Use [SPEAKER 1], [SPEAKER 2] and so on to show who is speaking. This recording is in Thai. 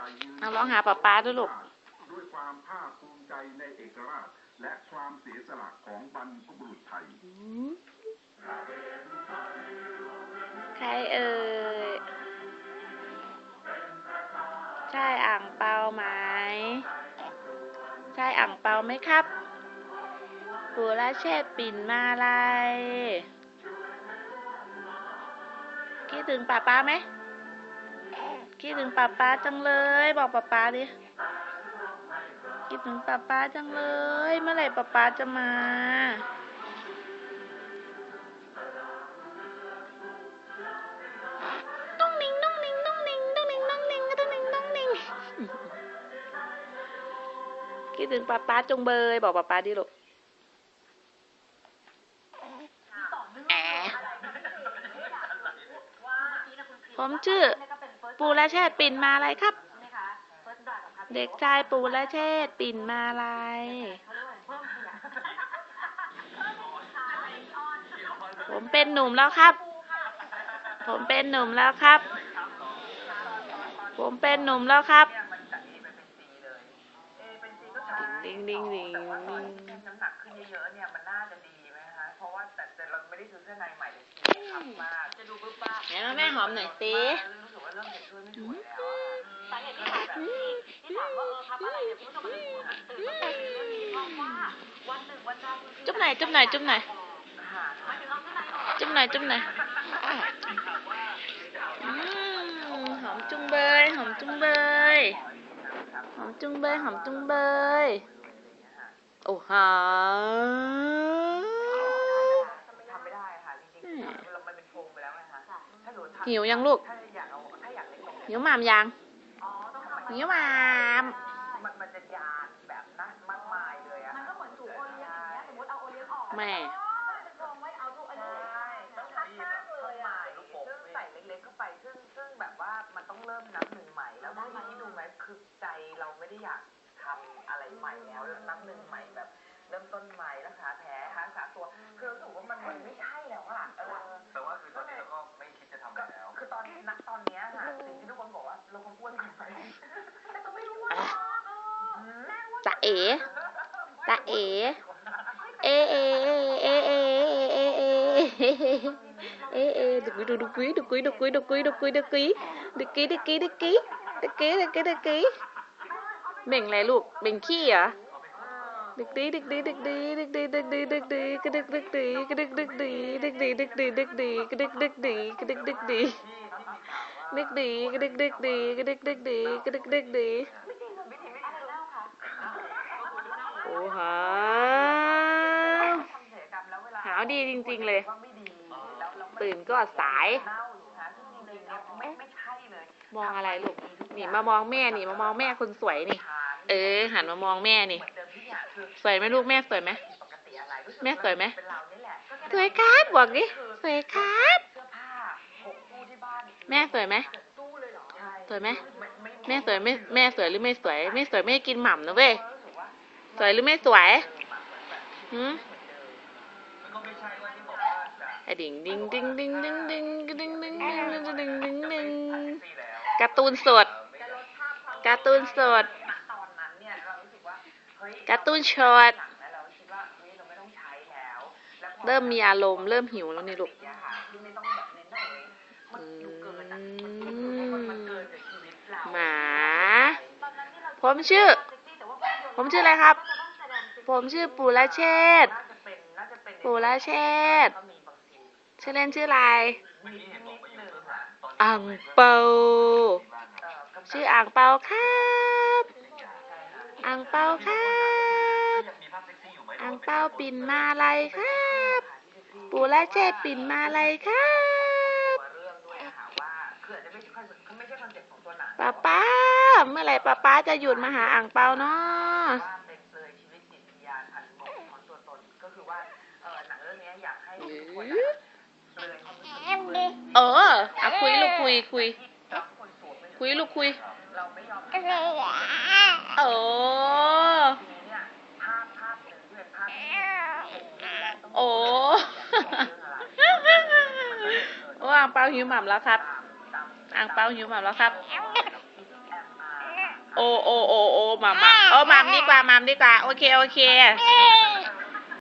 [SPEAKER 1] ใจยืน
[SPEAKER 2] เอาร้องหาป๊าป๊าด้วยลูก
[SPEAKER 1] ด้วยความภาคภูมิใจในเอกราช และความเสียสละของบรรพบุรุษไทย
[SPEAKER 2] ใครเอ่ยใช่อ่างเปาไหมใช่อ่างเปาไหมครับปูราเชษฐ์ปิ่นมาลายคิดถึงป้าป้าไหม คิดถึงป้าป้าจังเลย บอกป้าป้าดิคิดถึงป้าป้าจังเลย เมื่อไหร่ป้าป้าจะมาต้องนิงต้องนิงต้องนิงต้องนิงต้องนิงต้องนิงต้องนิงคิดถึงป้าป้าจงเบย บอกป้าป้าดิลูกแอะผมชื่อ ปูและเชษฐ์ปิ่นมาอะไรครับ เด็กชายปูและเชษฐ์ปิ่นมาลายผมเป็นหนุ่มแล้วครับ ผมเป็นหนุ่มแล้วครับ ผมเป็นหนุ่มแล้วครับ
[SPEAKER 3] เนี่ยมันจากเอไปเป็นซีเลยเอเป็นซีก็ใช้
[SPEAKER 2] ดิ้งดิ้งดิ้ง
[SPEAKER 3] แต่ว่าตอน
[SPEAKER 2] ดิ้ง
[SPEAKER 3] ที่น้ำหนักขึ้นเยอะๆเนี่ยมันน่าจะดีไหมคะ เพราะว่าแต่แต่เราไม่ได้ซื้อเสื้อในใหม่เลยทีนี้ขับมากจะดูบึ้บบ้า
[SPEAKER 2] ไหนมาแม่หอมหน่อยสิ
[SPEAKER 3] รู้สึกว่า เริ่มจะช่วยไม่สวยแล้วอะ
[SPEAKER 4] สาเหตุที่ถามแบบนี้ที่ถามว่าเออครับอะไรเนี่ยคุณผู้ชมมันตื่นมาตื่นเรื่องนี้เพราะว่าวันหนึ่งวันใด
[SPEAKER 2] จุ๊บหน่อยจุ๊บหน่อยจุ๊บหน่อย
[SPEAKER 3] หา
[SPEAKER 4] หมายถึงเอาข้างในออก
[SPEAKER 2] จุ๊บหน่อยจุ๊บหน่อยอืมหอมจุงเบยหอมจุงเบยหอมจุงเบยหอมจุงเบยโอ้หา
[SPEAKER 3] ทำไม่ได้ค่ะจริงๆเรามันเป็นโฟมไปแล้วไงคะถ้าหนูทำ
[SPEAKER 2] หิวยังลูกา
[SPEAKER 3] อยากเล็กลง
[SPEAKER 2] หิวหมามยัง
[SPEAKER 4] อ๋อต้องทำ
[SPEAKER 2] หิวหมาม
[SPEAKER 3] มันมันจะยานแบบนั้นมากมายเลยอะ
[SPEAKER 4] มันก็เหมือนถูโอเลี้ยงอย่างเงี้ยสมมติเอาโอเลี้ยงออก
[SPEAKER 2] แม่
[SPEAKER 4] ก็จะกรองไว้เอาทุกอันนี้
[SPEAKER 3] ใช่ต้องชัดมากเลยอะซึ่งใส่เล็กๆเข้าไปซึ่งซึ่งแบบว่ามันต้องเริ่มนับหนึ่งใหม่แล้วทีนี้ดูไหมคือใจเราไม่ได้อยาก
[SPEAKER 5] จะ
[SPEAKER 3] เอ๋
[SPEAKER 2] จะเอ๋เอเอเอเอเอเอเอเอเอดุกุยดุกุยดุกุยดุกุยดุกุยดุกุยดุกุยดุกุยดุกุยดุกุยดุกุยดุกุยดุกุยเบ่งอะไรลูกเบ่งขี้เหรอดึกดีดึกดีดึกดีดึ หา
[SPEAKER 3] ว
[SPEAKER 2] หาวดีจริง ๆเลย ตื่นก็สาย
[SPEAKER 3] ม
[SPEAKER 2] องอะไรลูกหนีมามองแม่หนีมามองแม่คนสวยนี่ เออ หันมามองแม่นี่ สวยไหมลูกแม่สวยไหมแม่สวยไหมสวยครับบอกดิสวยครับ แม่สวยไหมสวยไหมแม่สวยไม่แม่สวยหรือไม่สวย ไม่สวยไม่กินหม่ำนะเว้ย
[SPEAKER 3] สว
[SPEAKER 2] ยหรือไม่สวยหืม
[SPEAKER 5] มันก็ไม่ใช่ว่าที่บอกว่าจะ
[SPEAKER 2] ดิ่งดิ่งดิ่งดิ่งดิ่งดิ่งดิ่งดิ่งดิ่งดิ่งดิ่งดิ่งดิ่งการ์ตูนสด การ์ตูนสด
[SPEAKER 3] ณตอนนั้นเนี่ยเรารู้สึกว่า
[SPEAKER 2] ร์ตูนช็อต
[SPEAKER 3] หลังแล้วเริ่ม่งใช้แล้วแล้วพอ
[SPEAKER 2] เริ่มมีอารมณ์เริ่มหิวแล้วนี่ลูก
[SPEAKER 3] เนี่ยค่ะที่ไม่งแบบเน้นเลยมันอยู่เกินอะมันมันเกินกับชีวิตเรา
[SPEAKER 2] หมา
[SPEAKER 4] ตอนนั้นที่เรา
[SPEAKER 2] ผมชื่อ ผมชื่ออะไรครับ ผมชื่อปู่ละเชษ
[SPEAKER 3] ปู่
[SPEAKER 2] ละเชษชื่อเล่นชื่ออะไร
[SPEAKER 5] อ่าง
[SPEAKER 2] เปาชื่ออ่างเปาครับอ่างเปาครับ
[SPEAKER 5] อ่า
[SPEAKER 2] งเปาปิ่นมาลัยครับ ปู่ละเชษปิ่นมาลัยครับป้าป้าเมื่อไหร่ป้าป้าจะหยุดมาหาอ่างเปาเนาะ
[SPEAKER 3] ว่าเป็นเลยชีวิตจิตวิญญาณอันบกของตัวตนก็คือว่าเออหนังเรื่องนี้อยากให้ทุกคนอะเลยความรู้สึกเหมือน
[SPEAKER 2] เอออะคุยลูกคุยคุย
[SPEAKER 3] เราคนสวมไม่
[SPEAKER 2] คุยลูกคุย
[SPEAKER 3] เราไม่ยอม
[SPEAKER 2] โอ้
[SPEAKER 3] ทีนี้เนี่ยภาพภาพหนึ่งที่เป็นภาพที่
[SPEAKER 2] โอ้ โอ้อ่างเปาหิวหม่ำแล้วครับ อ่างเปาหิวหม่ำแล้วครับ
[SPEAKER 3] แอมอาร์
[SPEAKER 2] โอโอโอโอมามามโอมามดีกว่ามามดีกว่า โอเค โอเค
[SPEAKER 6] เอ๊ะ